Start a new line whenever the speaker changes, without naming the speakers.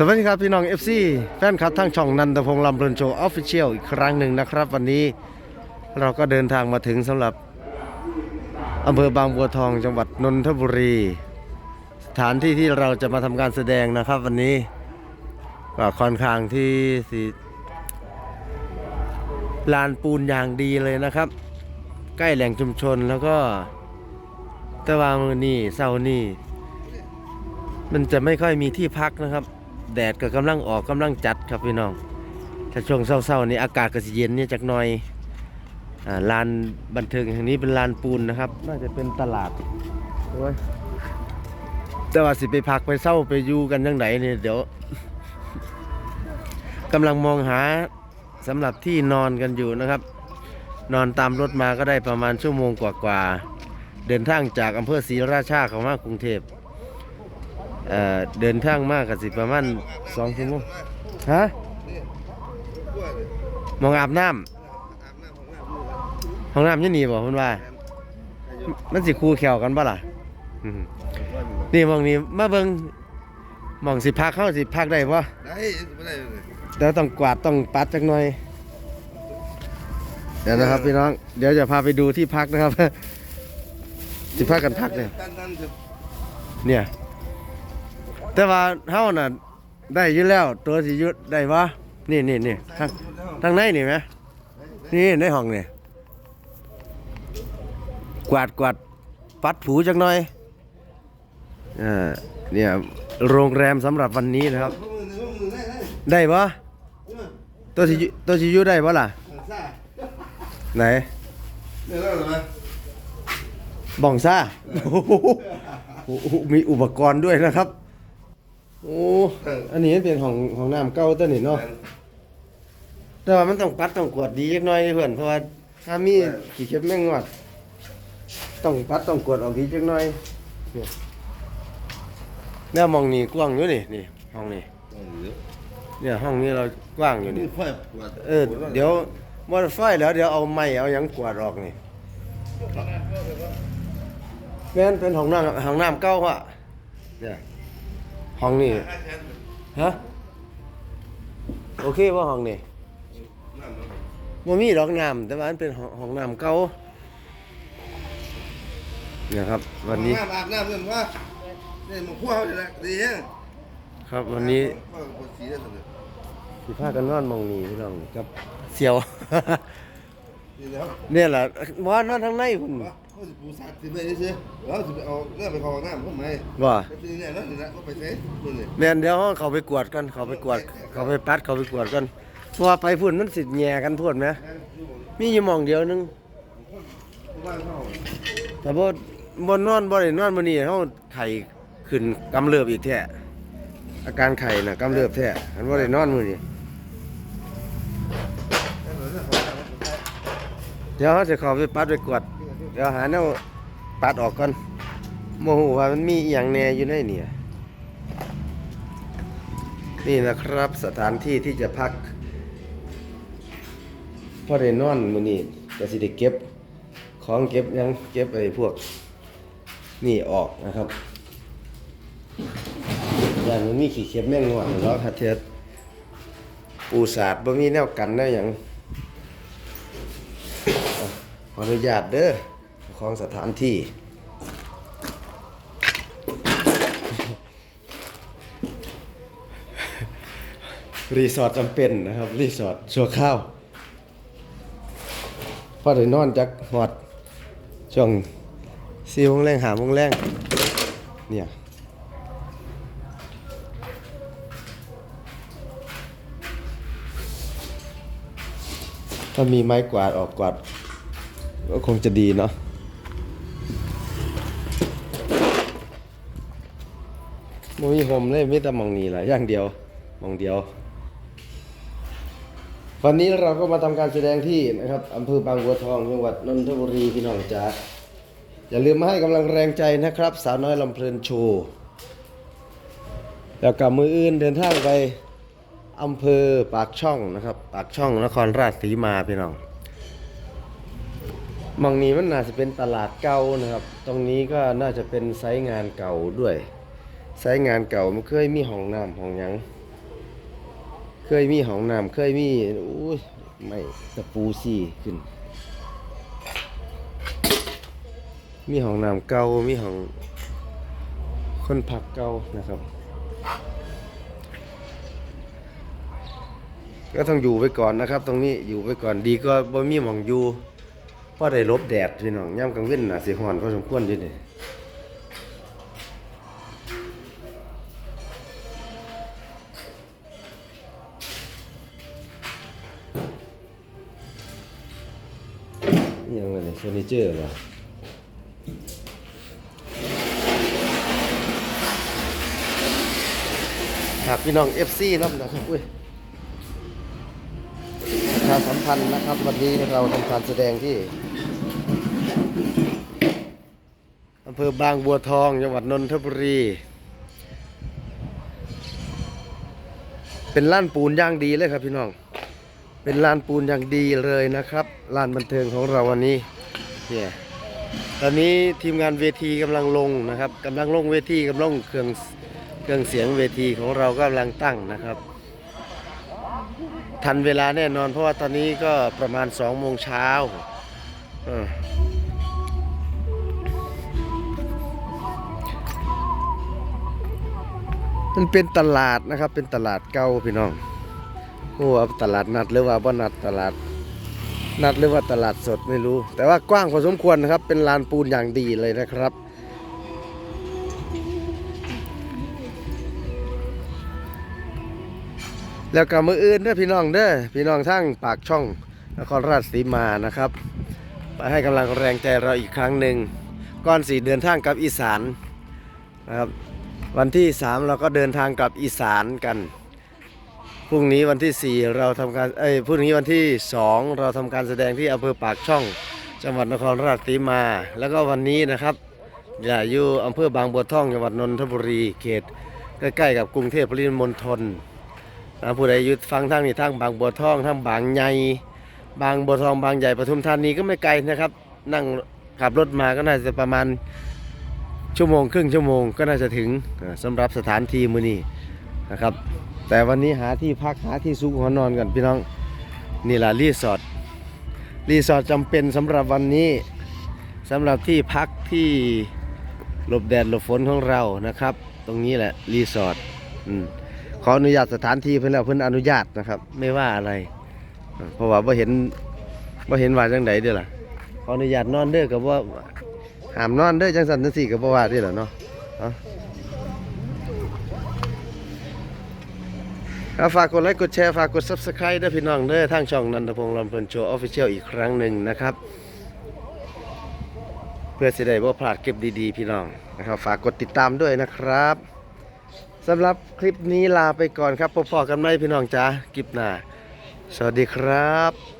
สวัสดีครับพี่น้อง FC แฟนคลับทั้งช่องนันทพงษ์ลำเพลินโชว์ออฟฟิเชียลอีกครั้งหนึ่งนะครับ วันนี้เราก็เดินทางมาถึงสำหรับอำเภอบางบัวทองจังหวัดนนทบุรี สถานที่ที่เราจะมาทำการแสดงนะครับวันนี้ก็ค่อนข้างที่สิลานปูนอย่างดีเลยนะครับ ใกล้แหล่งชุมชนแล้วก็แต่ว่ามือนี่เศร้านี่มันจะไม่ค่อยมีที่พักนะครับ แดดก็กำลังออกกำลังจัดครับพี่น้อง ถ้าช่วงเศร้าๆนี้อากาศก็สิเย็นเนี่ยจักหน่อยอลานบันเทิงแห่งนี้เป็นลานปูนนะครับ น่าจะเป็นตลาดโอ้ยแต่ว่าสิไปพักไปเศร้าไปอยู่กันยังไหนเนี่ยเดี๋ยวกำลังมองหาสำหรับที่นอนกันอยู่นะครับ นอนตามรถมาก็ได้ประมาณชั่วโมงกว่าๆเดินทางจากอำเภอศรีราชาเข้ามากรุงเทพ เอ่อเดินทางมากกับสิประมาณสองชั่วโมงฮะมองอาบน้ำห้องน้ำยี่นี่บอกคุณว่า มันสิคู่แขวกันบ่ล่ะนี่มองนี้มาเบิ่งมองสิพักเข้าสิพักได้บ่
ได้ไม่ได้เลย
เดี๋ยวต้องกวาดต้องปัดจักหน่อย เดี๋ยวนะครับพี่น้อง เดี๋ยวจะพาไปดูที่พักนะครับสิพักกันพักเนี่ยเนี่ย แต่ว่าเฮาน่ะได้อยู่แล้ว ตัวสิยุดได้บ่นี่นี่นี่ทางทางในนี่ไหมนี่ในห้องนี่กวาดกวาดปัดผูจักหน่อยอ่าเนี่ยโรงแรมสำหรับวันนี้นะครับ
ได้ได้
ได้บ่ตัวสิยู่ตัวสิยู่ได้บ่ล่ะไหน
เนี่ยแล้อไหม
บ่องซ่าโอ้โหมีอุปกรณ์ด้วยนะครับ โอ้อันนี้มันเป็นของของน้ำเก่าตัวนี้เนาะแต่ว่ามันต้องปัดต้องกวดดีจักหน่อยเพื่อนเพราะว่าถ้ามีขี้เข็บแมงงอดต้องปัดต้องกวดออกดีจักหน่อยเนี่ยแนวมองนี่กว้างอยู่นี่นี่ห้องนี่เนี่ยห้องนี้เรากว้างอยู่
นี่
นี่
ไฟปวด
เออเดี๋ยวมอเตอร์ไฟแล้วเดี๋ยวเอาไม้เอาหยังกวาดออกนี่แม่นเป็นห้องน้ำห้องน้ำเก่าฮะเนี่ย ห้องนี่ฮะโอเคว่าห้องนี่บ่มีดอกน้ำแต่ว่ามันเป็นห้องห้องน้ำเก่าเนี่ยครับ วันนี้
น้ำอาบน้ำเรื่องว่าเนี่ยมันขั้วเขาเลยนะดีฮะ
ครับวันนี้
ปวดสีได้สุดเลย
สิพากันนอนหมองนี้พี่น้องกับเสียว
ดีแล้ว
เนี่ยแหละว่านอนทางในพุ่น
ว่า เขาจะปูสัตว์ที่ไปเฉยแล้วจะไปเอาเนื้องไปคอน้ำเขาไหม
ว่า
ไปซื้อเนี่ยแล้วนี่นะก็ไปเซ็ตนู่นเลย
แม่นเดี๋ยวเขาไปกวดกันเขาไปกวด เขาไปปัดเขาไปกวดกันเพราะว่าไปพุ่นมันสิแย่กันพุ่นไหมมีอยู่หมองเดียวนึงแต่บ่บ่นอนบ่ได้นอนมือนี้เฮาไข้ขึ้นกำเริบอีกแท้อาการไข้น่ะกำเริบแท้อันบ่ได้นอนมื้อนี้เดี๋ยวเฮาสิเข้าไปปัดไปกวด ดี๋ยวหาแนวปัดออกก่อนบ่ฮู้ว่ามันมีอีหยังแน่อยู่ในเนี่ยนี่นะครับสถานที่ที่จะพักพอได้นอนมื้อนี้ก็สิได้เก็บของเก็บยังเก็บไอ้พวกนี่ออกนะครับอย่างมันมีขี้เข็บแม่งงอนแล้วคัดเทศปูสาดบ่มีแนวกันได้อย่างขออนุญาตเด้อ ของสถานที่ รีสอร์ทจำเป็นนะครับ รีสอร์ทชั่วข้าวพอได้นอนจักหอด ช่วงสี่โมงแรงหาโมงแรงเนี่ยถ้ามีไม้กวาดออกกวาดก็คงจะดีเนาะ มมีโฮมเลยมีแต่มองนี้แหละอย่างเดียวมองเดียว วันนี้เราก็มาทำการแสดงที่นะครับอำเภอบางบัวทองจังหวัดนนทบุรีพี่น้องจ๋าอย่าลืมมาให้กำลังแรงใจนะครับ สาวน้อยลำเพลินโชว์แล้วกับมืออื่นเดินทางไปอำเภอปากช่องนะครับ ปากช่องนครราชสีมาพี่น้องมองนี้มันน่าจะเป็นตลาดเก่านะครับ ตรงนี้ก็น่าจะเป็นไซต์งานเก่าด้วย ไซต์งานเก่ามันเคยมีห้องน้ำห้องหยัง เคยมีห้องน้ำเคยมีอุ้ยไม่ตะปูซี่ขึ้น มีห้องน้ำเก่ามีห้องคนพักเก่านะครับก็ต้องอยู่ไปก่อนนะครับ ตรงนี้อยู่ไปก่อนดีก็บ่มีหมองอยู่เพราะได้ลบแดดพี่น้องย่ำกลางเว้นน่ะสิฮ้อนพอสมควรอยู่นี่ ยังไงเฟอร์นิเจอร์เหรอหากพี่น้อง FC รับนะครับอุ้ยประชาสัมพันธ์นะครับ วันนี้เราทำการแสดงที่อำเภอบางบัวทอง จังหวัดนนทบุรี เป็นล้านปูนย่างดีเลยครับพี่น้อง เป็นลานปูนอย่างดีเลยนะครับลานบันเทิงของเราวันนี้เนี่ยตอนนี้ทีมงานเวทีกำลังลงนะครับกำลังลงเวทีกำลังเครื่องเครื่องเสียงเวทีของเรากำลังตั้งนะครับ ทันเวลาแน่นอน เพราะว่าตอนนี้ก็ประมาณสองโมงเช้าออมันเป็นตลาดนะครับ เป็นตลาดเก่าพี่น้อง โอ้ว่าตลาดนัดหรือว่าบ่นัดตลาด นัดหรือว่าตลาดสดไม่รู้ แต่ว่ากว้างพอสมควรนะครับ เป็นลานปูนอย่างดีเลยนะครับ แล้วก็มืออื่นเด้อพี่น้องเด้อพี่น้องทั้งปากช่องนครราชสีมานะครับไปให้กำลังแรงใจเราอีกครั้งหนึ่งก่อนสี่เดินทางกลับอีสานนะครับวันที่สามเราก็เดินทางกลับอีสานกัน พรุ่งนี้วันที่สี่เราทำการเอ้ยพรุ่งนี้วันที่สองเราทำการแสดงที่อำเภอปากช่อง จังหวัดนครราชสีมา แล้วก็วันนี้นะครับอย่าอยู่อำเภอบางบัวทองจังหวัดนนทบุรีเขตใกล้ๆกับกรุงเทพปริมณฑลนะผู้ใดยุดฟังทางนี้ทางบางบัวทองทางบางใหญ่บางบัวทองบางใหญ่ปทุมธานีก็ไม่ไกลนะครับ นั่งขับรถมาก็น่าจะประมาณชั่วโมงครึ่งชั่วโมงก็น่าจะถึงอ่าสำหรับสถานที่มือนี้นะครับ แต่วันนี้หาที่พักหาที่ซุกหัวนอนกันพี่น้อง นี่แหละรีสอร์ทรีสอร์ทจำเป็นสำหรับวันนี้สำหรับที่พักที่หลบแดดหลบฝนของเรานะครับ ตรงนี้แหละรีสอร์ทขออนุญาตสถานที่เพิ่อนแล้วเพิ่อนอนุญาตนะครับ ไม่ว่าอะไร เพราะว่าบ่เห็นบ่เห็นว่าจังไดเด้อล่ะขออนุญาตนอนเด้อก็บ่ห้ามนอนเด้อจังซั่นจังซี่ก็บ่ว่าเด้อล่ะเนาะเอาเอา ฝากกดไลค์กดแชร์ฝากกด Subscribe ด้วยพี่น้องเด้อทางช่องนันทพงศ์ลำเพลินโชว์ออฟฟิเชียลอีกครั้งหนึ่งนะครับ เพื่อสิได้บ่พลาดคลิปดีๆ พี่น้องนะครับฝากกดติดตามด้วยนะครับสำหรับคลิปนี้ลาไปก่อนครับพบกันไหมพี่น้องจ้าคลิปหน้า สวัสดีครับ